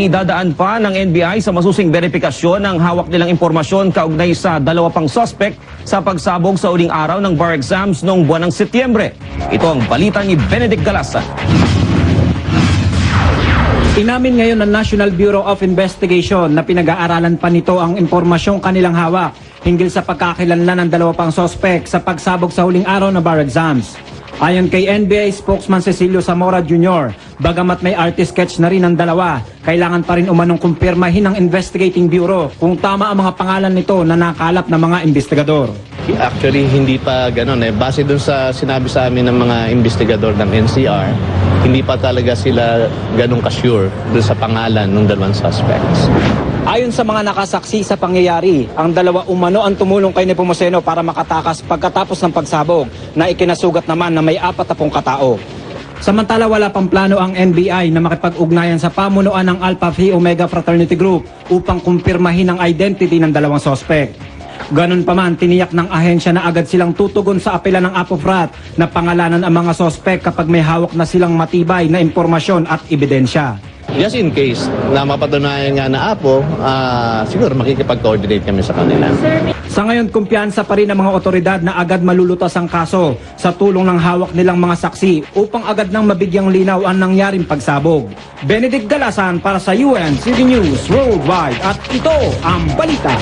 Idadaan pa ng NBI sa masusing verifikasyon ng hawak nilang impormasyon kaugnay sa dalawa pang suspect sa pagsabog sa uling araw ng bar exams noong buwan ng Setyembre. Ito ang balita ni Benedict Galasa. Inamin ngayon ng National Bureau of Investigation na pinag-aaralan pa nito ang impormasyong kanilang hawak hinggil sa pagkakilanlan ng dalawa pang sospek sa pagsabog sa huling araw ng bar exams. Ayon kay NBA spokesman Cecilio Zamora Jr., bagamat may artist sketch na rin ang dalawa, kailangan pa rin umanong kumpirmahin ng Investigating Bureau kung tama ang mga pangalan nito na nakalap ng mga investigador. Actually, hindi pa ganun eh. Base dun sa sinabi sa amin ng mga investigador ng NCR, hindi pa talaga sila ganun ka-sure dun sa pangalan ng dalawang suspects. Ayon sa mga nakasaksi sa pangyayari, ang dalawa umano ang tumulong kay Nepomuceno para makatakas pagkatapos ng pagsabog na ikinasugat naman na may apat na pong katao. Samantala wala pang plano ang NBI na makipag-ugnayan sa pamunuan ng Alpha Phi Omega Fraternity Group upang kumpirmahin ang identity ng dalawang sospek. Ganun pa man, tiniyak ng ahensya na agad silang tutugon sa apela ng Apofrat na pangalanan ang mga sospek kapag may hawak na silang matibay na impormasyon at ebidensya. Just in case na mapatunayan nga na Apo, ah, siguro makikipag-coordinate kami sa kanila. Sa ngayon, kumpiyansa pa rin ang mga otoridad na agad malulutas ang kaso sa tulong ng hawak nilang mga saksi upang agad nang mabigyang linaw ang nangyaring pagsabog. Benedict Galasan para sa UN City News Worldwide at ito ang balita.